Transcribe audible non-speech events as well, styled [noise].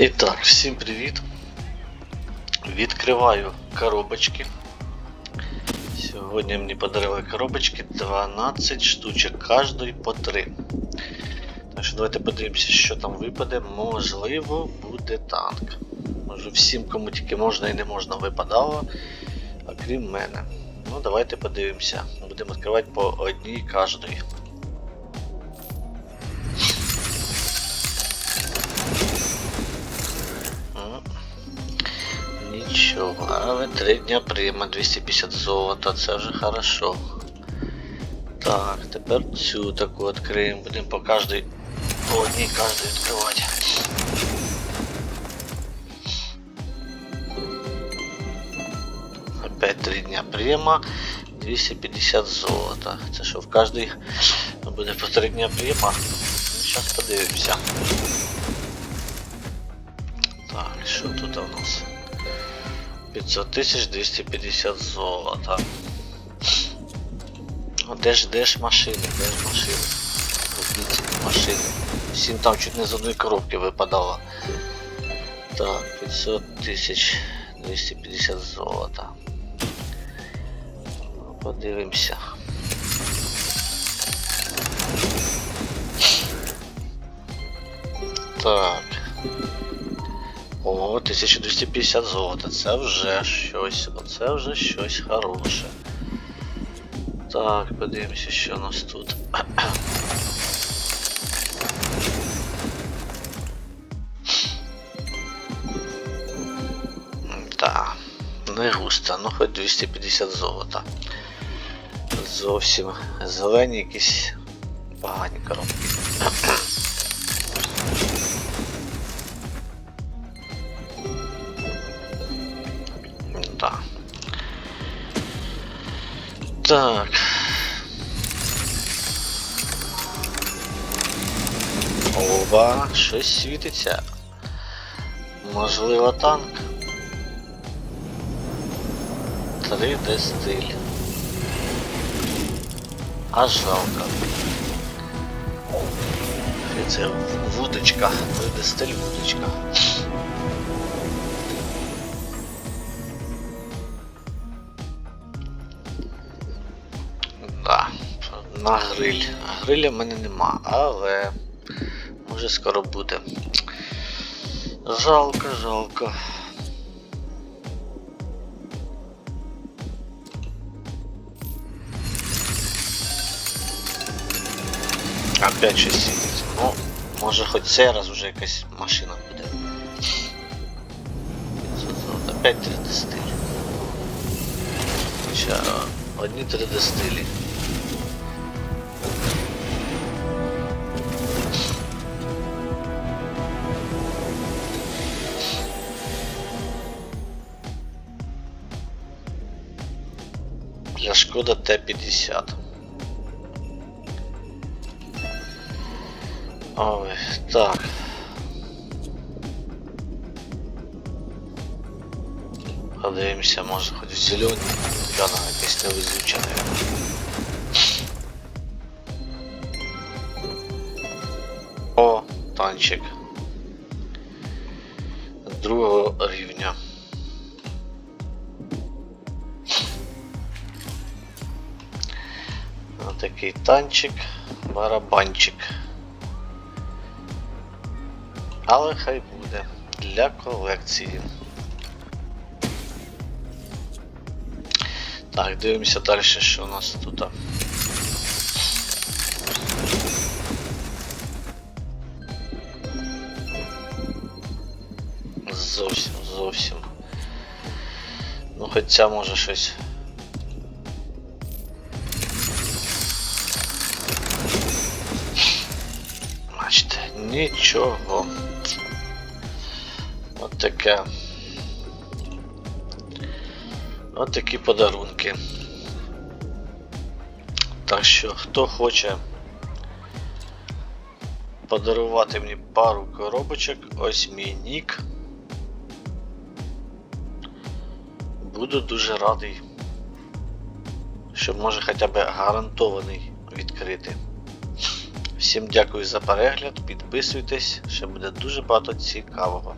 І так, всім привіт. Відкриваю коробочки. Сьогодні мені подарили коробочки 12 штучок, кожної по 3. Так що давайте подивимося, що там випаде. Можливо, буде танк. Може всім, кому тільки можна і не можна випадало, окрім мене. Ну, давайте подивимося. Будемо відкривати по одній кожної. Нічого, але три дня прима 250 золота, це вже хорошо. Так, тепер цю таку відкриємо, будемо по кожній, по одній кожній відкривати. Опять три дня прима, 250 золота. Це що в кожній буде по три дня прима? Ну, зараз подивимося. Так, що тут у нас? 500 тисяч 250 золота. Де ж, де ж машини, де ж машини? Купіть машини. Всім там чуть не з одної коробки випадало. Так, 500 тисяч 250 золота. Ну, Подивимося. Так. О, 1250 золота. Це вже щось. Оце вже щось хороше. Так, подивимося, що у нас тут. [clears throat] Так, не густо, ну хоч 250 золота. Зовсім зелені якісь коробки. [clears throat] Да. Так. Ова, щось світиться. Можливо танк. 3D стиль. А жалко. Це вудочка. 3D стиль вудочка. На гриль. Гриля в мене нема, але може скоро буде. Жалко, жалко. Опять щось світить. Ну, може хоч цей раз вже якась машина буде. Опять 3D стиль. Хоча одні 3D стилі. Для Шкода Т-50. Ой, так. Подивимося, може хоч зелені. Якась невезуча, наверное. О, танчик. Другого рівня. Отакий танчик, барабанчик. Але хай буде для колекції. Так, дивимося далі, що у нас тут. Зовсім, зовсім. Ну, хоча може щось. Нічого. От таке. От такі подарунки. Так що, хто хоче подарувати мені пару коробочок, ось мій нік. Буду дуже радий, щоб може хоча б гарантований відкрити. Всім дякую за перегляд, підписуйтесь, ще буде дуже багато цікавого.